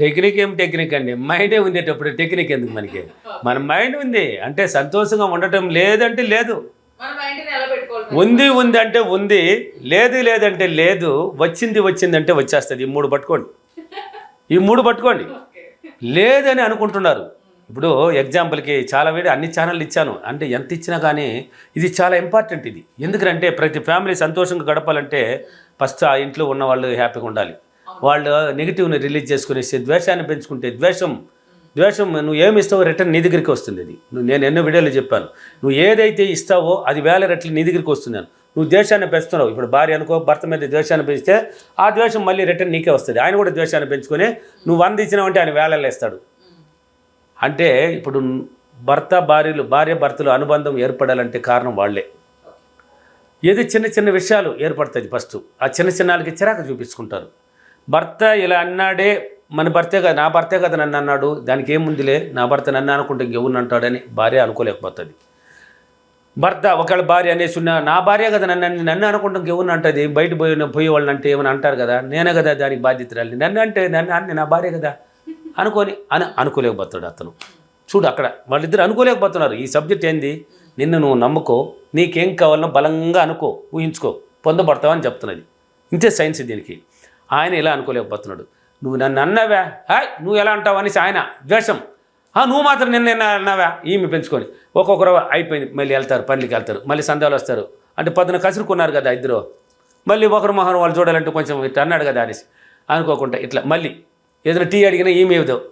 Technique ఏం technique అండి? మైండే ఉండేటప్పుడు టెక్నిక్ ఎందుకు మనకి? మన మైండ్ ఉంది. అంటే సంతోషంగా ఉండటం లేదంటే లేదు. ఉంది ఉంది అంటే ఉంది. లేదు లేదంటే లేదు. వచ్చింది వచ్చింది అంటే వచ్చేస్తుంది. ఈ మూడు పట్టుకోండి. ఈ మూడు పట్టుకోండి. లేదని అనుకుంటున్నారు. ఇప్పుడు ఎగ్జాంపుల్కి చాలా వేడి అన్ని ఛానళ్ళు ఇచ్చాను. అంటే ఎంత ఇచ్చినా కానీ ఇది చాలా ఇంపార్టెంట్ ఇది. ఎందుకంటే ప్రతి ఫ్యామిలీ సంతోషంగా గడపాలంటే ఫస్ట్ ఆ ఇంట్లో ఉన్న వాళ్ళు హ్యాపీగా ఉండాలి. వాళ్ళు నెగిటివ్ని రిలీజ్ చేసుకునేసి ద్వేషాన్ని పెంచుకుంటే ద్వేషం ద్వేషం నువ్వు ఏమి ఇస్తావో రిటర్న్ నీ దగ్గరికి వస్తుంది అది. నువ్వు నేను ఎన్నో వీడియోలు చెప్పాను. నువ్వు ఏదైతే ఇస్తావో అది వేల రెట్లు నీ దగ్గరికి వస్తున్నాను. నువ్వు ద్వేషాన్ని పెంచుతున్నావు. ఇప్పుడు భార్య అనుకో భర్త మీద ద్వేషాన్ని పెంచితే ఆ ద్వేషం మళ్ళీ రిటర్న్ నీకే వస్తుంది. ఆయన కూడా ద్వేషాన్ని పెంచుకొని నువ్వు వంద ఇచ్చినావంటే ఆయన వేలల్లో ఇస్తాడు అంటే ఇప్పుడు భర్త భార్యలు భార్య భర్తలు అనుబంధం ఏర్పడాలంటే కారణం వాళ్ళే. ఏదో చిన్న చిన్న విషయాలు ఏర్పడుతుంది ఫస్ట్. ఆ చిన్న చిన్నాలకి చిరాకు చూపించుకుంటారు. భర్త ఇలా అన్నాడే మన భర్తే కదా నా భర్తే కదా నన్ను అన్నాడు దానికి ఏముందిలే నా భర్త నన్ను అనుకుంటే ఇంకెవరిని అంటాడని భార్య అనుకోలేకపోతుంది. భర్త ఒకవేళ భార్య అనేసి ఉన్న నా భార్య కదా నన్ను నన్ను అనుకుంటాం ఇంకెవరిని అంటుంది? బయట పోయిన పోయే వాళ్ళని అంటే ఏమని అంటారు కదా? నేనే కదా దానికి బాధ్యతరాలి నన్ను అంటే నన్ను అన్ని నా భార్య కదా? అనుకొని అని అనుకోలేకపోతాడు అతను. చూడు అక్కడ వాళ్ళిద్దరు అనుకోలేకపోతున్నారు. ఈ సబ్జెక్ట్ ఏంది? నిన్ను నువ్వు నమ్ముకో నీకేం కావాలనో బలంగా అనుకో ఊహించుకో పొందబడతావని చెప్తున్నది. ఇంతే సైన్స్ దీనికి. ఆయన ఇలా అనుకోలేకపోతున్నాడు. నువ్వు నన్ను అన్నావా? హాయ్ నువ్వు ఎలా అంటావు? అనేసి ఆయన ద్వేషం. "ఆ, నువ్వు మాత్రం నిన్న నిన్న అన్నావా? ఈమె పెంచుకొని. ఒక్కొక్కరు అయిపోయింది. మళ్ళీ వెళ్తారు పనులకి వెళ్తారు మళ్ళీ సందాలు వస్తారు. అంటే పొద్దున కసురుకున్నారు కదా ఇద్దరు. మళ్ళీ ఒకరు మొహం వాళ్ళు చూడాలంటే కొంచెం ఇట్లా అన్నాడు కదా అనేసి. అనుకోకుండా ఇట్లా మళ్ళీ ఏదైనా టీ అడిగినా ఈమె ఏదో.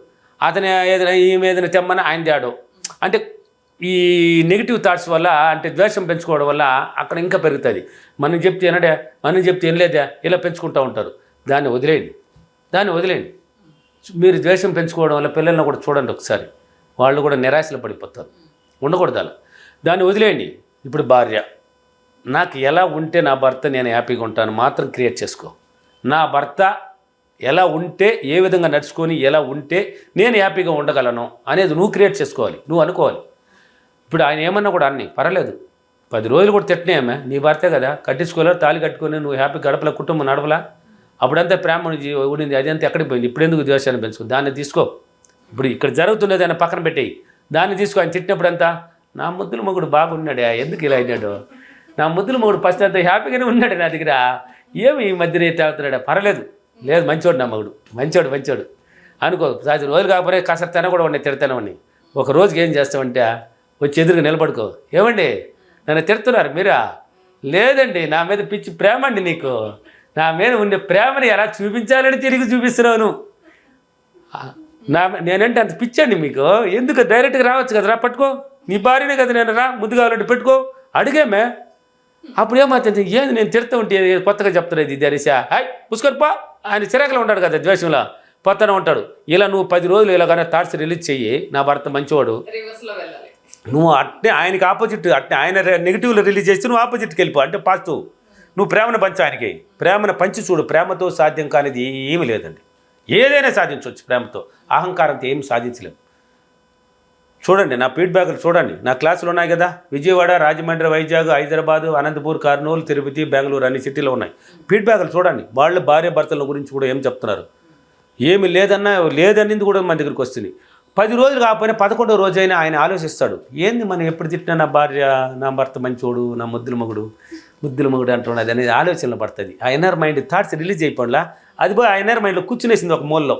అతను ఏదైనా ఈమె ఏదైనా తెమ్మని ఆయన తేడు. అంటే ఈ నెగిటివ్ థాట్స్ వల్ల అంటే ద్వేషం పెంచుకోవడం వల్ల అక్కడ ఇంకా పెరుగుతుంది. మనం చెప్తే ఏనాడే మనం చెప్తే ఏం లేదా ఇలా పెంచుకుంటూ ఉంటారు. దాన్ని వదిలేయండి. దాన్ని వదిలేయండి. మీరు ద్వేషం పెంచుకోవడం వల్ల పిల్లల్ని కూడా చూడండి ఒకసారి. వాళ్ళు కూడా నిరాశలు పడిపోతారు. ఉండకూడదు అలా. దాన్ని వదిలేయండి. ఇప్పుడు భార్య నాకు ఎలా ఉంటే నా భర్త నేను హ్యాపీగా ఉంటాను మాత్రం క్రియేట్ చేసుకో. నా భర్త ఎలా ఉంటే ఏ విధంగా నడుచుకొని ఎలా ఉంటే నేను హ్యాపీగా ఉండగలను అనేది నువ్వు క్రియేట్ చేసుకోవాలి. నువ్వు అనుకోవాలి. ఇప్పుడు ఆయన ఏమన్నా కూడా అన్ని పర్వాలేదు. పది రోజులు కూడా తిట్టినాయమ్మే నీ భర్తే కదా కట్టించుకోలేరు తాళి కట్టుకొని నువ్వు హ్యాపీ గడపల కుటుంబం నడపలా. అప్పుడంతా ప్రేమ ఉండి ఉండింది. అదంతా ఎక్కడికి పోయింది? ఇప్పుడు ఎందుకు ద్వేషాన్ని పెంచుకో దాన్ని తీసుకో. ఇప్పుడు ఇక్కడ జరుగుతున్నది ఆయన పక్కన పెట్టేయి. దాన్ని తీసుకో. ఆయన తిట్టినప్పుడంతా నా ముద్దుల మొగుడు బాగున్నాడే. ఎందుకు ఇలా అయినాడు? నా ముద్దుల మొగుడు ఫస్ట్ అంతా హ్యాపీగానే ఉన్నాడు నా దగ్గర. ఏమి ఈ మధ్యన తేవుతున్నాడా పర్లేదు లేదు మంచోడు నా మగుడు. మంచోడు మంచోడు. అనుకో పది రోజులు కాకపోతే కాస్త తిన కూడా ఉండే తిడతానే ఉన్నాయి ఒక రోజుకి ఏం చేస్తామంటే వచ్చి ఎదురుగా నిలబడుకో. ఏమండి? నన్ను తిడుతున్నారు మీరా? లేదండి నా మీద పిచ్చి ప్రేమ అండి నీకు. నా మీద ఉండే ప్రేమని ఎలా చూపించాలని తిరిగి చూపిస్తున్నావు నువ్వు? నా నేనంటే అంత పిచ్చండి మీకు. ఎందుకు? డైరెక్ట్గా రావచ్చు కదా రా పట్టుకో. నీ భార్యనే కదా నేను రా ముద్దు కావాలంటే పెట్టుకో. అడిగామే. అప్పుడు ఏమవుతుంది? ఏంది నేను తిడుతూ ఉంటే కొత్తగా చెప్తున్నది ఇది అనేసా హాయ్ పుష్కర్ పా. ఆయన చిరాకులో ఉంటాడు కదా ద్వేషంలో. పోతానే ఉంటాడు. ఇలా నువ్వు పది రోజులు ఇలాగానే థాట్స్ రిలీజ్ చెయ్యి. నా భర్త మంచివాడు. నువ్వు అట్నే ఆయనకి ఆపోజిట్ అట్నే ఆయన నెగిటివ్లో రిలీజ్ చేస్తే నువ్వు ఆపోజిట్కి వెళ్ళిపో. అంటే పాజిటివ్. నువ్వు ప్రేమను పంచు ఆయనకి ప్రేమను పంచి చూడు ప్రేమతో సాధ్యం కానిది ఏమీ లేదండి. ఏదైనా సాధించవచ్చు ప్రేమతో. అహంకారంతో ఏం సాధించలేము చూడండి నా ఫీడ్బ్యాక్లు చూడండి. నా క్లాసులు ఉన్నాయి కదా. విజయవాడ రాజమండ్రి వైజాగ్ హైదరాబాదు అనంతపూర్ కర్నూలు తిరుపతి బెంగళూరు అన్ని సిటీలో ఉన్నాయి. ఫీడ్బ్యాక్లు చూడండి. వాళ్ళు భార్య భర్తల గురించి కూడా ఏం చెప్తున్నారు? ఏమి లేదన్నా లేదన్నది కూడా మన దగ్గరికి వస్తుంది. పది రోజులు కాకపోయినా పదకొండో రోజైనా ఆయన ఆలోచిస్తాడు. ఏంది మనం ఎప్పుడు తిట్టినా నా భార్య నా భర్త మంచోడు నా ముద్దుల మగుడు? ముద్దుల మొగుడు అంటున్నది అనేది ఆలోచనలు పడుతుంది. ఆ ఇన్నర్ మైండ్ థాట్స్ రిలీజ్ అయిపోయిలా అది పోయి ఆ ఇన్నర్ మైండ్లో కూర్చునేసింది ఒక మూలలో.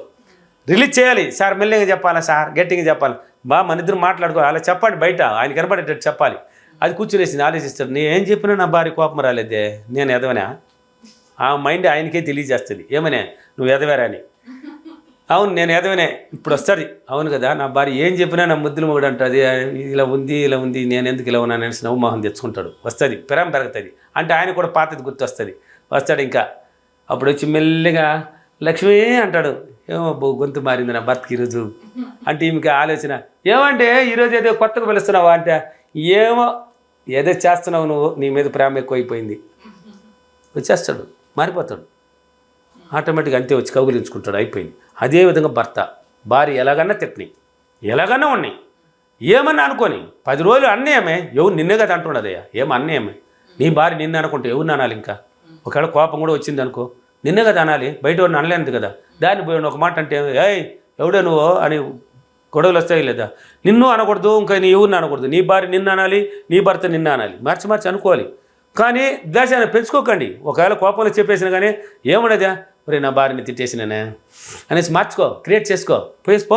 రిలీజ్ చేయాలి సార్ మెల్లగా చెప్పాలా సార్ గట్టిగా చెప్పాలి? బా మన ఇద్దరు మాట్లాడుకో అలా చెప్పండి బయట ఆయన కనపడేటట్టు చెప్పాలి. అది కూర్చునేసింది ఆలోచిస్తాడు నేను ఏం చెప్పినా నా భార్య కోపం రాలేదే నేను ఎదవనా? ఆ మైండ్ ఆయనకే తెలియజేస్తుంది ఏమనే నువ్వు ఎదవేరా అని? అవును నేను ఎదవనే ఇప్పుడు వస్తుంది. అవును కదా నా భార్య ఏం చెప్పినా నా ముద్దులు మొగుడు అంటుంది ఇలా ఉంది ఇలా ఉంది నేను ఎందుకు ఇలా ఉన్నాను అనేసి నవ్వు మొహం తెచ్చుకుంటాడు వస్తుంది ప్రేమ పెరుగుతుంది. అంటే ఆయన కూడా పాతది గుర్తొస్తుంది. వస్తాడు ఇంకా. అప్పుడు వచ్చి మెల్లిగా లక్ష్మి అంటాడు. ఏమో గొంతు మారింది నా భర్తకి ఈరోజు. అంటే ఈమెకి ఆలోచన ఏమంటే ఈరోజు ఏదో కొత్తగా పిలుస్తున్నావా? అంటే ఏమో ఏదో చేస్తున్నావు నువ్వు నీ మీద ప్రేమ ఎక్కువైపోయింది. వచ్చేస్తాడు మారిపోతాడు. ఆటోమేటిక్గా అంతే వచ్చి కౌగులించుకుంటాడు అయిపోయింది. అదేవిధంగా భర్త. భార్య ఎలాగన్నా తిట్టని ఎలాగన్నా ఉన్నాయి. ఏమన్నా అనుకోని పది రోజులు అన్నయ్యమే ఎవరు నిన్నే కదా అంటున్నదయ్యా ఏం అన్నయ్యమే? నీ భార్య నిన్ను అనుకుంటే ఎవరిని అనాలి ఇంకా? ఒకవేళ కోపం కూడా వచ్చింది అనుకో. నిన్నే కదా అనాలి బయట వాడిని అనలేదు కదా. దాన్ని పోయిన ఒక మాట అంటే ఏయ్ ఎవడే నువ్వు? అని గొడవలు వస్తాయి లేదా? నిన్ను అనకూడదు ఇంకా నీ ఎవరిని అనకూడదు. నీ భార్య నిన్ను అనాలి నీ భర్త నిన్ను అనాలి. మార్చి మార్చి అనుకోవాలి. కానీ ద్వేషాన్ని పెంచుకోకండి. ఒకవేళ కోపంలో చెప్పేసినా కానీ ఏముండదా? ఒరే నా భార్యని తిట్టేసినానే అనేసి మార్చుకో క్రియేట్ చేసుకో. పోయేసి పో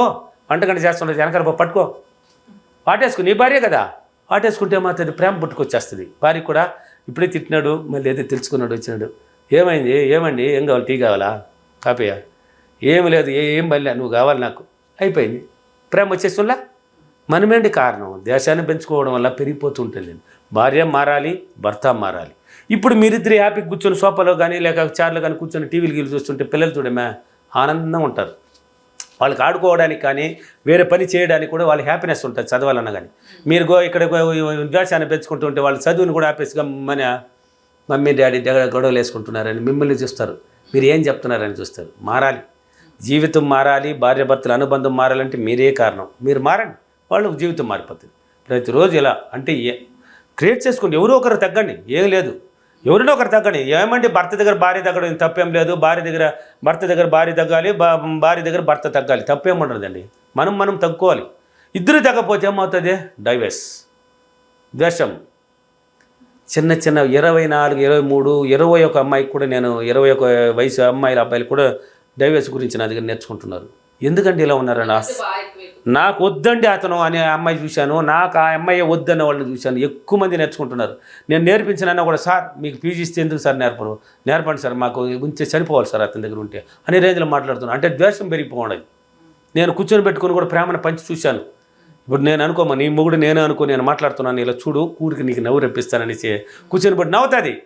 వంటగంట చేస్తుండే వెనకాల పో పట్టుకో. పాటేసుకో నీ భార్య కదా. వాటేసుకుంటే మాత్రం ప్రేమ పుట్టుకొచ్చేస్తుంది. భార్య కూడా ఇప్పుడే తిట్టినాడు మళ్ళీ ఏదో తెలుసుకున్నాడు వచ్చినాడు. ఏమైంది? ఏమండి? ఏం కావాలి? టీ కావాలా? కాపీయా ఏమి లేదు ఏ ఏం బల్లా నువ్వు కావాలి నాకు. అయిపోయింది. ప్రేమ వచ్చేస్తుందా? మనమేంటి కారణం? దేశాన్ని పెంచుకోవడం వల్ల పెరిగిపోతుంటుంది. భార్య మారాలి భర్త మారాలి. ఇప్పుడు మీరిద్దరు హ్యాపీ కూర్చొని సోఫాలో కానీ లేక చార్లో కానీ కూర్చొని టీవీలు గీలు చూస్తుంటే పిల్లలు చూడమే ఆనందంగా ఉంటారు. వాళ్ళకి ఆడుకోవడానికి కానీ వేరే పని చేయడానికి కూడా వాళ్ళ హ్యాపీనెస్ ఉంటుంది చదవాలన్నా కానీ. మీరు గో ఇక్కడ గో- పెంచుకుంటుంటే వాళ్ళ చదువుని కూడా ఆపేసి మన మమ్మీ డాడీ దగ్గర గొడవలు వేసుకుంటున్నారని మిమ్మల్ని చూస్తారు. మీరు ఏం చెప్తున్నారని చూస్తారు. మారాలి. జీవితం మారాలి భార్యాభర్తల అనుబంధం మారాలంటే మీరే కారణం. మీరు మారండి. వాళ్ళు జీవితం మారిపోతుంది. ప్రతిరోజు ఇలా అంటే ఏ క్రియేట్ చేసుకోండి ఎవరో ఒకరు తగ్గండి. ఏం లేదు. ఎవరినో ఒకరు తగ్గండి. ఏమంటే భర్త దగ్గర భార్య తగ్గడం తప్పేం లేదు. భార్య దగ్గర భర్త దగ్గర భార్య తగ్గాలి భార్య దగ్గర భర్త తగ్గాలి. తప్పేం ఉండదండి. మనం మనం తగ్గుకోవాలి. ఇద్దరు తగ్గపోతే ఏమవుతుంది? డైవర్స్ ద్వేషం. చిన్న చిన్న ఇరవై నాలుగు ఇరవై మూడు ఇరవై ఒక అమ్మాయికి కూడా నేను ఇరవై ఒక వయసు అమ్మాయిల అబ్బాయిలు కూడా డైవర్స్ గురించి నా దగ్గర నేర్చుకుంటున్నారు. ఎందుకంటే ఇలా ఉన్నారండి నాకు వద్దండి అతను అనే అమ్మాయి చూశాను. నాకు ఆ అమ్మాయి వద్దన్న వాళ్ళని చూశాను. ఎక్కువ మంది నేర్చుకుంటున్నారు. నేను నేర్పించినన్నా కూడా సార్ మీకు పీజీ ఇస్తే ఎందుకు సార్ నేర్పను? నేర్పండి సార్ మాకు ఉంచే చనిపోవాలి సార్ అతని దగ్గర ఉంటే అనే రేంజ్లో మాట్లాడుతున్నాను అంటే ద్వేషం పెరిగిపోవడం. నేను కూర్చొని పెట్టుకుని కూడా ప్రేమను పంచి చూశాను. ఇప్పుడు నేను అనుకోమా నీ మొగుడు నేను అనుకో నేను మాట్లాడుతున్నాను ఇలా చూడు ఊరికి నీకు నవ్వు రప్పిస్తాననేసి కూర్చొని పెట్టి నవ్వుతుంది.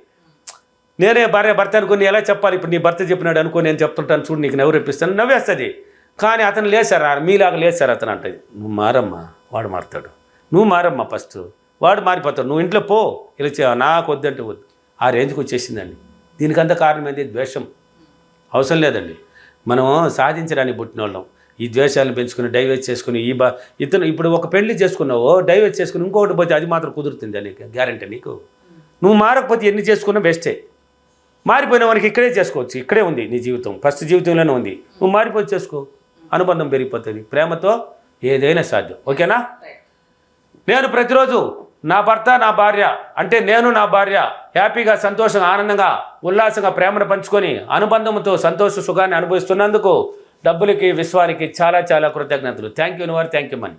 నేనే భార్య భర్త అనుకుని ఎలా చెప్పాలి? ఇప్పుడు నీ భర్త చెప్పినాడు అనుకో నేను చెప్తుంటాను చూడు నీకు నవ్వు రప్పిస్తాను నవ్వేస్తుంది. కానీ అతను లేసారా మీలాగా లేసారు అతను అంటది. నువ్వు మారమ్మా వాడు మారుతాడు. నువ్వు మారమ్మా ఫస్ట్. వాడు మారిపోతాడు. నువ్వు ఇంట్లో పో. ఇలా చే- నాకు వద్దంటే వద్దు. ఆ రేంజ్కి వచ్చేసిందండి. దీనికంత కారణం ఏంటి ద్వేషం. అవసరం లేదండి. మనం సాధించడానికి పుట్టిన వాళ్ళం ఈ ద్వేషాలను పెంచుకుని డైవర్ట్ చేసుకుని ఈ బా ఇతను ఇప్పుడు ఒక పెళ్ళి చేసుకున్నావో డైవర్ట్ చేసుకుని ఇంకొకటి పోతే అది మాత్రం కుదురుతుంది నీకు? గ్యారంటీ నీకు? నువ్వు మారకపోతే ఎన్ని చేసుకున్నా బెస్టే మారిపోయిన వానికి ఇక్కడే చేసుకోవచ్చు. ఇక్కడే ఉంది నీ జీవితం. ఫస్ట్ జీవితంలోనే ఉంది. నువ్వు మారిపోయి చేసుకో. అనుబంధం పెరిగిపోతుంది. ప్రేమతో ఏదైనా సాధ్యం. ఓకేనా? నేను ప్రతిరోజు నా భర్త నా భార్య అంటే నేను నా భార్య హ్యాపీగా సంతోషంగా ఆనందంగా ఉల్లాసంగా ప్రేమను పంచుకొని అనుబంధంతో సంతోష సుఖాన్ని అనుభవిస్తున్నందుకు డబ్బులకి విశ్వానికి చాలా చాలా కృతజ్ఞతలు. థ్యాంక్ యూ వారు థ్యాంక్ యూ మనీ